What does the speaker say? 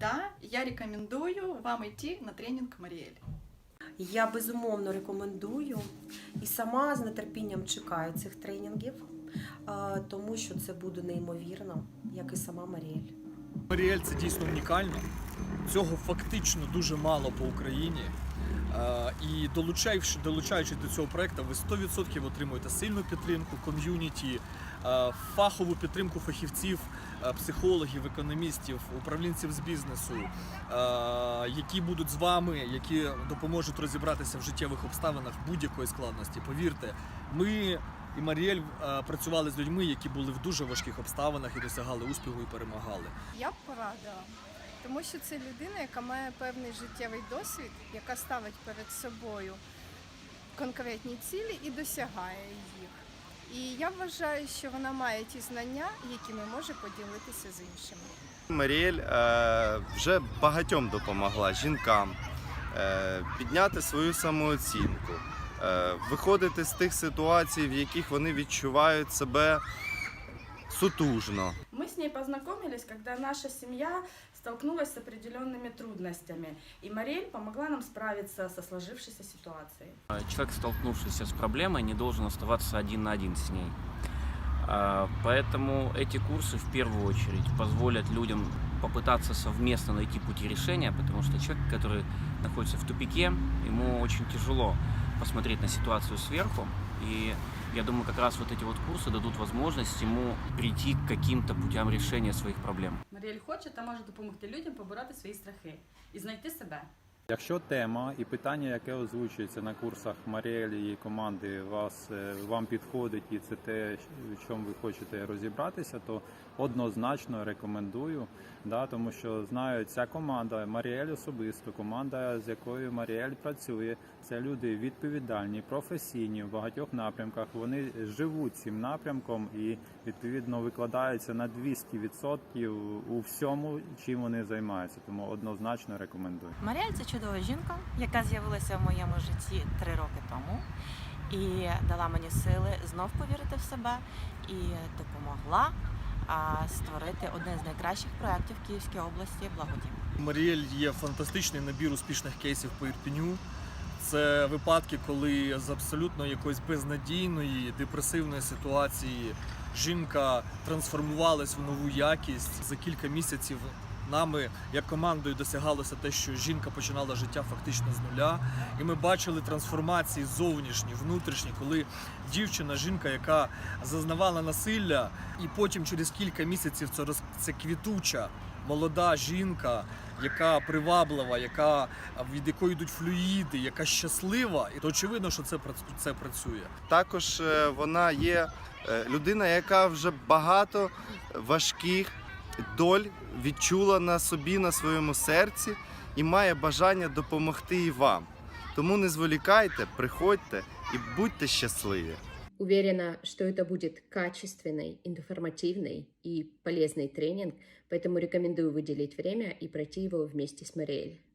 Да, я рекомендую вам идти на тренінг Маріелі. Я безумовно рекомендую і сама з нетерпінням чекаю цих тренінгів, тому що це буде неймовірно, як і сама Маріель. Маріель це дійсно унікально. Цього фактично дуже мало по Україні. Е, І долучаючи, долучаючись до цього проекту, ви 100% отримуєте сильну підтримку ком'юніті, е, фахову підтримку фахівців, е, психологів, економістів, управлінців з бізнесу, які будуть з вами, які допоможуть розібратися в життєвих обставинах будь-якої складності. Повірте, ми і Маріель працювали з людьми, які були в дуже важких обставинах і досягали успіху і перемагали. Я б порадила, тому що це людина, яка має певний життєвий досвід, яка ставить перед собою конкретні цілі і досягає їх. І я вважаю, що вона має ті знання, якими може поділитися з іншими. Маріель е, вже багатьом допомогла жінкам е, підняти свою самооцінку, е, виходити з тих ситуацій, в яких вони відчувають себе сутужно. Мы с ней познакомились, когда наша семья столкнулась с определенными трудностями, и Мариэль помогла нам справиться со сложившейся ситуацией. Человек, столкнувшийся с проблемой, не должен оставаться один на один с ней. А, Поэтому эти курсы в первую очередь позволят людям попытаться совместно найти пути решения, потому что человек, который находится в тупике, ему очень тяжело посмотреть на ситуацию сверху. И я думаю, как раз вот эти вот курсы дадут возможность ему прийти к каким-то путям решения своих проблем. Маріель хоче та може допомогти людям побороти свої страхи і знайти себе. Якщо тема і питання, яке озвучується на курсах Маріелі і команди, вас е, вам підходить і це те, в чому ви хочете розібратися, то однозначно рекомендую. Да, тому що знаю, ця команда Маріель особисто, команда, з якою Маріель працює, це люди відповідальні, професійні в багатьох напрямках. Вони живуть цим напрямком і відповідно викладаються на 200% у всьому, чим вони займаються. Тому однозначно рекомендую. Маріаль це чудова жінка, яка з'явилася в моєму житті три роки тому і дала мені сили знов повірити в себе і допомогла створити один з найкращих проєктів в Київській області благодім. Маріель є фантастичний набір успішних кейсів по Ірпіню. Це випадки, коли з абсолютно якоїсь безнадійної депресивної ситуації жінка трансформувалась в нову якість. За кілька місяців нами, як командою, досягалося те, що жінка починала життя фактично з нуля. І ми бачили трансформації зовнішні, внутрішні, коли дівчина, жінка, яка зазнавала насилля, і потім через кілька місяців це роз- це квітуча молода жінка, яка приваблива, яка від якої йдуть флюїди, яка щаслива, і то очевидно, що це це працює. Також е, вона є е, людина, яка вже багато важких доль відчула на собі, на своєму серці і має бажання допомогти і вам. Тому не зволікайте, приходьте і будьте щасливі. Уверена, что это будет качественный, информативный и полезный тренинг, поэтому рекомендую выделить время и пройти его вместе с Мариэль.